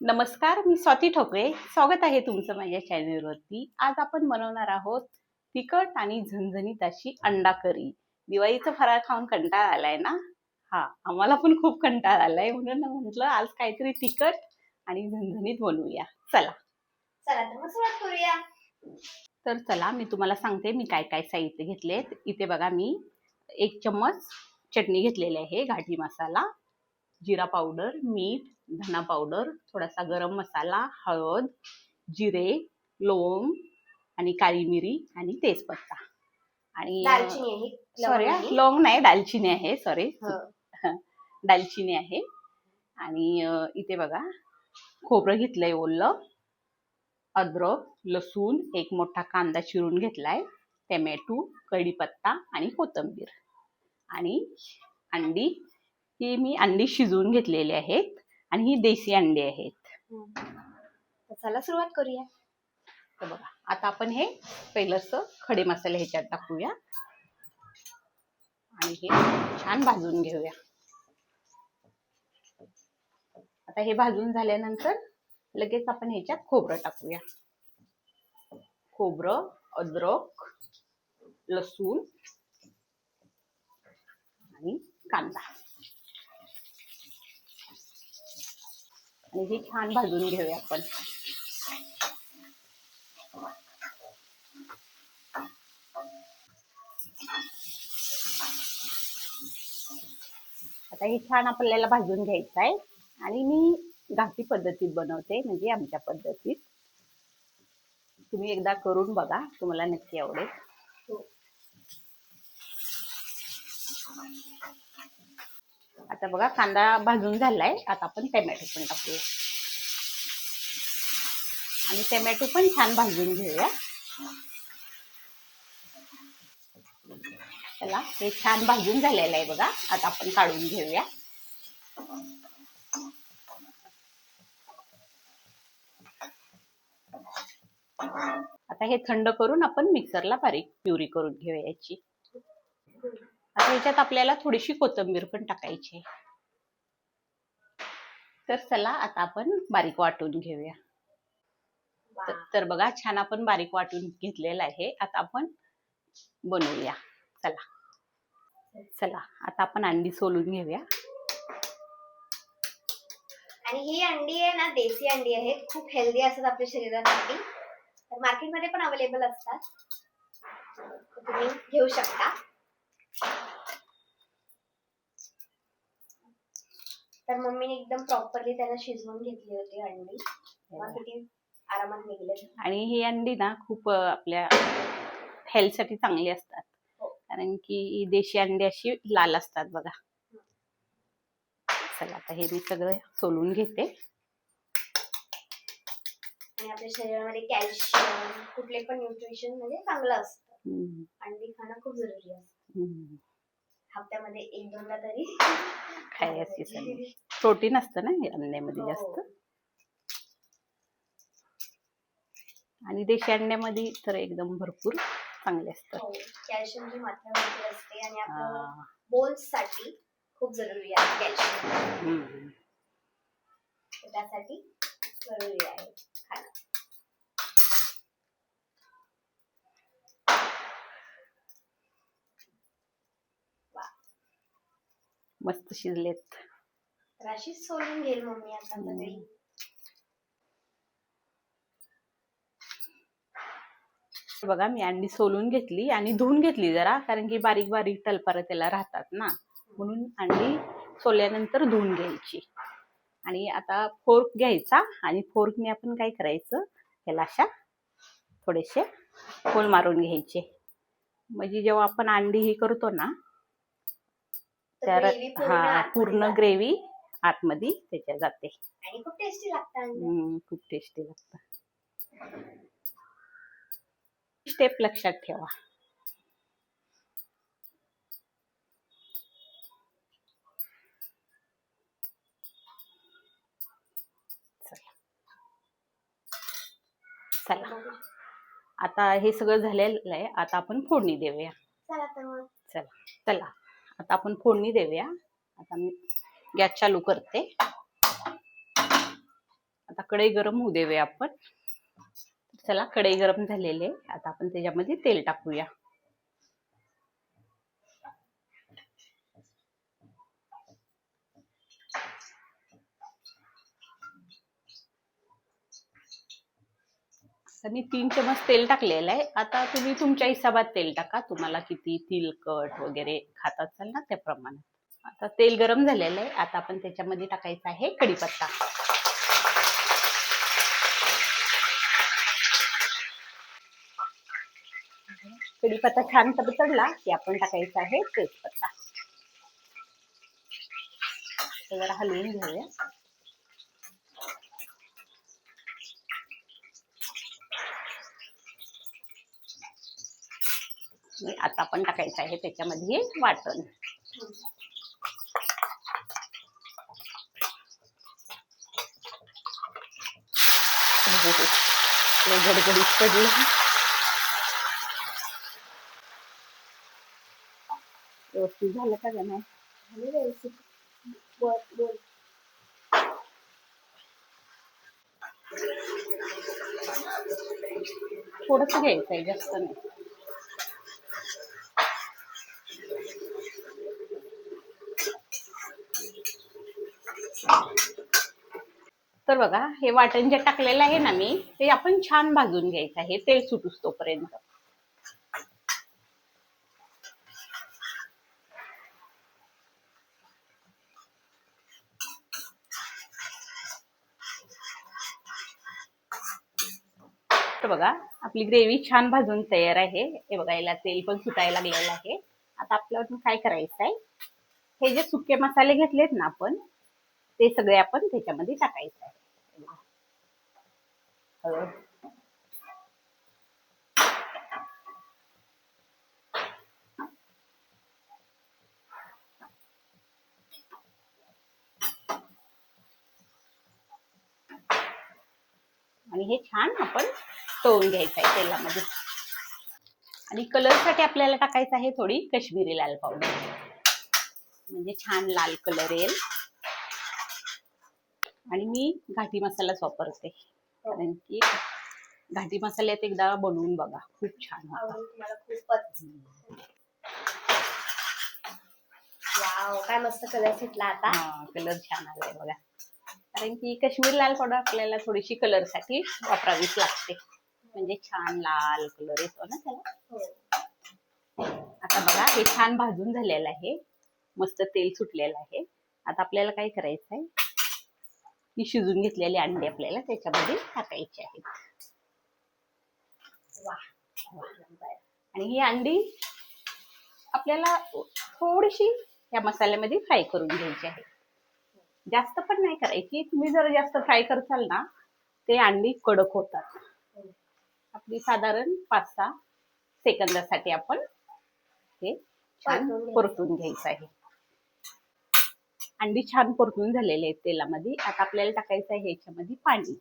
नमस्कार मी स्वाती ठोकळे स्वागत आहे तुमचं माझ्या चॅनलवरती आज आपण बनवणार आहोत तिखट आणि झणझणीत अशी अंडा करी. दिवाळीचं फराळ खाऊन कंटाळा आलाय ना? हा आम्हाला पण खूप कंटाळा आलाय. म्हणून म्हटलं आज काहीतरी तिखट आणि झणझणीत बनवूया. चला. चला तर सुरुवात करूया. तर चला मी तुम्हाला सांगते मी काय काय साहित्य घेतलेत. इथे बघा मी एक चम्मच चटणी घेतलेली आहे घाटी मसाला जिरा पावडर मीठ धना पावडर थोडासा गरम मसाला हळद जिरे लोंग आणि काळी मिरी आणि तेजपत्ता. आणि दालचिनी सॉरी लवंग. लवंग नाही दालचिनी आहे सॉरी हो. दालचिनी आहे. आणि इथे बघा खोबरं घेतलंय ओलं अद्रक लसूण एक मोठा कांदा चिरून घेतलाय टमॅटो कढीपत्ता आणि कोथिंबीर. आणि अंडी ही मी अंडी शिजवून घेतलेली आहेत. आणि ही देशी अंडी आहेत. चला सुरुवात करूया. तर बघा आता आपण हे पहिलंच खडे मसाले ह्याच्यात टाकूया. आणि हे छान भाजून घेऊया. आता हे भाजून झाल्यानंतर लगेच आपण ह्याच्यात खोबरं टाकूया. खोबरं अद्रक लसूण आणि कांदा. आणि हे छान भाजून घेऊया आपण. आता हे छान आपल्याला भाजून घ्यायचं आहे. आणि मी घाटी पद्धतीत बनवते म्हणजे आमच्या पद्धतीत. तुम्ही एकदा करून बघा तुम्हाला नक्की आवडेल. हो. आता बघा कांदा भाजून झालाय. आता आपण टमॅटो पण टाकूया. आणि टोमॅटो पण छान भाजून घेऊया. चला हे छान भाजून झालेलं आहे बघा. आता आपण काढून घेऊया. आता हे थंड करून आपण मिक्सरला बारीक प्युरी करून घेऊया याची. आता ह्याच्यात आपल्याला थोडीशी कोथिंबीर पण टाकायची आहे. तर चला आता आपण बारीक वाटून घेऊया. तर- बघा छान आपण बारीक वाटून घेतलेलं आहे. आता आपण बनवूया. चला. चला आता आपण अंडी सोलून घेऊया. आणि ही अंडी आहे ना देसी अंडी आहेत खूप हेल्दी असतात आपल्या शरीरासाठी. तर मार्केटमध्ये पण अवेलेबल असतात. तुम्ही घेऊ शकता. तर मम्मीने एकदम प्रॉपरली त्यांना शिजवून घेतली होती अंडी. किती आरामात निघले. आणि ही अंडी ना खूप आपल्या हेल्थसाठी चांगली असतात. हो. कारण की ही देशी अंडी अशी लाल असतात बघा. चला आता हे मी सगळं सोलून घेते. आणि आपल्या शरीरामध्ये कॅल्शियम कुठले पण न्यूट्रिशन म्हणजे चांगलं असतं. अंडी खाणं खूप जरुरी असतं. हप्त्यामध्ये एक दोनदा तरी खायची सवय. प्रोटीन असतं ना अंड्यामध्ये हो. जास्त आणि देशी अंड्यामध्ये तर एकदम भरपूर चांगले असतात हो कॅल्शियमची मात्रा भरपूर असते आणि आपलं हा. बोन्ससाठी खूप जरुरी आहे कॅल्शियम. त्यासाठी जरुरी आहे खाणं मस्त शिजलेत. तर अशीच सोडून घेईल मम्मी आता सगळी बघा मी अंडी सोलून घेतली आणि धुवून घेतली जरा कारण की बारीक बारीक तलपार त्याला राहतात ना. म्हणून अंडी सोल्यानंतर धुवून घ्यायची. आणि आता फोर्क घ्यायचा आणि फोर्कने आपण काय करायचं ह्याला अशा थोडेसे होल मारून घ्यायचे. म्हणजे जेव्हा आपण अंडी ही करतो ना gravy पूर्ण हा आतमध्ये पूर्ण जाते. ग्रेव्ही आतमध्ये त्याच्या जाते. आणि खूप टेस्टी लागतं अंडी हम्म, खूप टेस्टी लागतं स्टेप लक्षात ठेवा. चला. चला. आता हे सगळं झालेलं आहे. आता आपण फोडणी देऊया. चला तर मग. चला. चला. आता आपण फोडणी देऊया. आता मी गॅस चालू करते. आता कढई गरम होऊ देऊया आपण. चला कढई गरम झालेली आहे. आता आपण त्याच्यामध्ये तेल टाकूया. तर मी तीन चमच तेल टाकलेलं आहे. आता तुम्ही तुमच्या हिशोबात तेल टाका. तुम्हाला किती तिलकट वगैरे खात असाल ना त्याप्रमाणे. आता तेल गरम झालेलं आहे. आता आपण त्याच्यामध्ये टाकायचं आहे कढीपत्ता. कढीपत्ता छान तडतडला की आपण टाकायचा आहे तेजपत्ता. जरा हलवून घेऊया. आणि आता आपण टाकायचं आहे त्याच्यामध्ये वाटण. लय गडबडीत पडलं. व्यवस्थित झालं का ग नाही? व्यवस्थित. थोडस घ्यायचं आहे जास्त नाही. तर बघा हे वाटण जे टाकलेलं आहे ना मी ते आपण छान भाजून घ्यायचं आहे तेल सुटूस तोपर्यंत तर बघा आपली ग्रेव्ही छान भाजून तयार आहे. हे बघा याला तेल पण सुटायला लागलेलं आहे. आता आपल्याला काय करायचं आहे? हे जे सुके मसाले घेतलेत ना आपण ते सगळे आपण त्याच्यामध्ये टाकायचं आहे. हळद आणि हे छान आपण तळून घ्यायचं आहे तेलामध्ये. आणि कलरसाठी आपल्याला टाकायचं आहे थोडी कश्मीरी लाल पावडर म्हणजे छान लाल कलर येईल. आणि मी घाटी मसालाच वापरते. कारण की घाटी मसाल्यात एकदा बनवून बघा. खूप छान काय मस्त कलर सुटला आता. हा कलर छान आलाय बघा. कारण की काश्मीर लाल पावडर आपल्याला थोडीशी कलरसाठी वापरावीच लागते. म्हणजे छान लाल कलर येतो ना त्याला. हो. आता बघा हे छान भाजून झालेलं आहे. मस्त तेल सुटलेलं आहे. आता आपल्याला काय करायचं आहे ही शिजून घेतलेली अंडी आपल्याला त्याच्यामध्ये टाकायची आहेत. आणि ही अंडी आपल्याला थोडीशी या मसाल्यामध्ये फ्राय करून घ्यायची आहे. जास्त पण नाही करायची. तुम्ही जर जास्त फ्राय करसाल ना ते अंडी कडक होतात. आपली साधारण पाच सहा सेकंदासाठी आपण हे छान. परतून घ्यायचं आहे. अंडी छान परतून झालेले आहेत तेलामध्ये. आता आपल्याला टाकायचं आहे ह्याच्यामध्ये पाणी.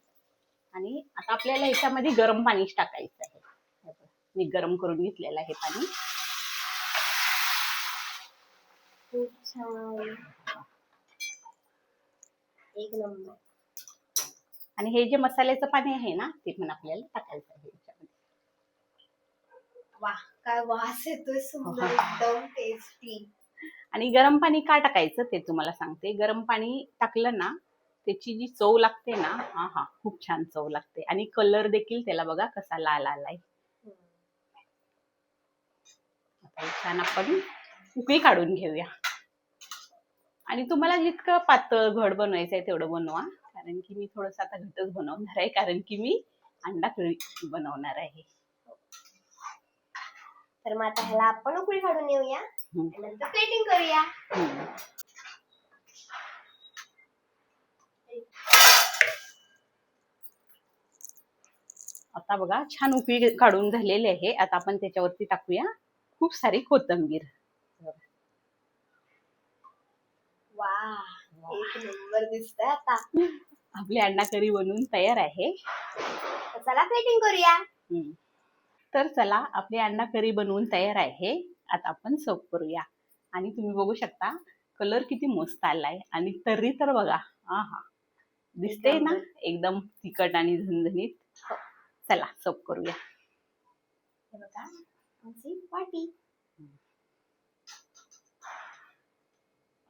आणि आता आपल्याला ह्याच्यामध्ये गरम पाणीच टाकायचं आहे. मी गरम करून घेतलेलं आहे पाणी. एक नंबर. आणि हे जे मसाल्याचं पाणी आहे ना ते पण आपल्याला टाकायचं आहे वा काय वास येतोय सुंदर एकदम टेस्टी आणि गरम पाणी का टाकायचं ते तुम्हाला सांगते. गरम पाणी टाकलं ना त्याची जी चव लागते ना हा हा खूप छान चव लागते. आणि कलर देखील त्याला बघा कसा लाल आलाय. छान आपण उकळी काढून घेऊया. आणि तुम्हाला जितकं पातळ घड बनवायचं आहे तेवढं बनवा. कारण की मी थोडंसं आता घटच बनवणार आहे. कारण की मी अंडा कढी बनवणार आहे. तर मग आता ह्याला आपण उकळी काढून येऊया. प्लेटिंग करूया. आता बघा छान उकळी काढून झालेली आहे. आता आपण त्याच्यावरती टाकूया खूप सारी कोथिंबीर. आपली अंडा करी बनवून तयार आहे. चला करूया. तर चला आपली अंडा करी बनवून तयार आहे. आता आपण सर्व करूया. आणि तुम्ही बघू शकता कलर किती मस्त आलाय. आणि तर्री तर बघा हा हा दिसते ना. एकदम. तिखट आणि झणझणीत. हो. चला सर्व करूया.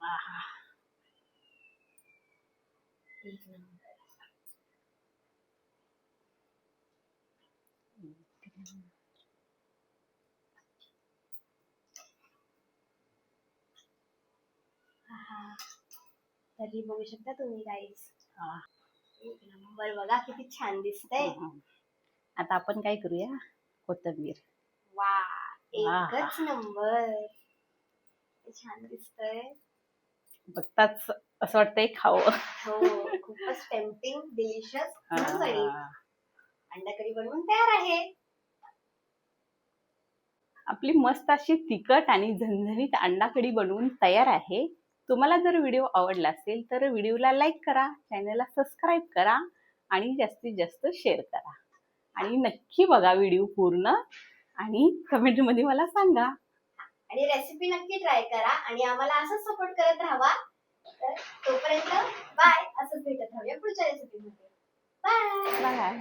आहा. एक तरी बघू शकता तुम्ही गाईस हा. एक नंबर बघा किती छान दिसतंय. हा. आता आपण काय करूया? कोथिंबीर. वा. एकच नंबर छान दिसतंय. बघताच असं वाटतंय खावं. हो खूपच टेम्पटिंग डिलिशियस हा. अंडा करी बनवून तयार आहे. आपली मस्त अशी तिखट आणि झणझणीत अंडा कढी बनवून तयार आहे. तुम्हाला जर व्हिडिओ आवडला असेल तर व्हिडिओला लाईक करा चॅनलला सबस्क्राईब करा आणि जास्तीत जास्त शेअर करा. आणि नक्की बघा व्हिडिओ पूर्ण आणि कमेंटमध्ये मला सांगा. आणि रेसिपी नक्की ट्राय करा आणि आम्हाला असंच सपोर्ट करत राहावा. तर तोपर्यंत बाय असंच भेटत राहूया पुढच्या रेसिपीमध्ये बाय बाय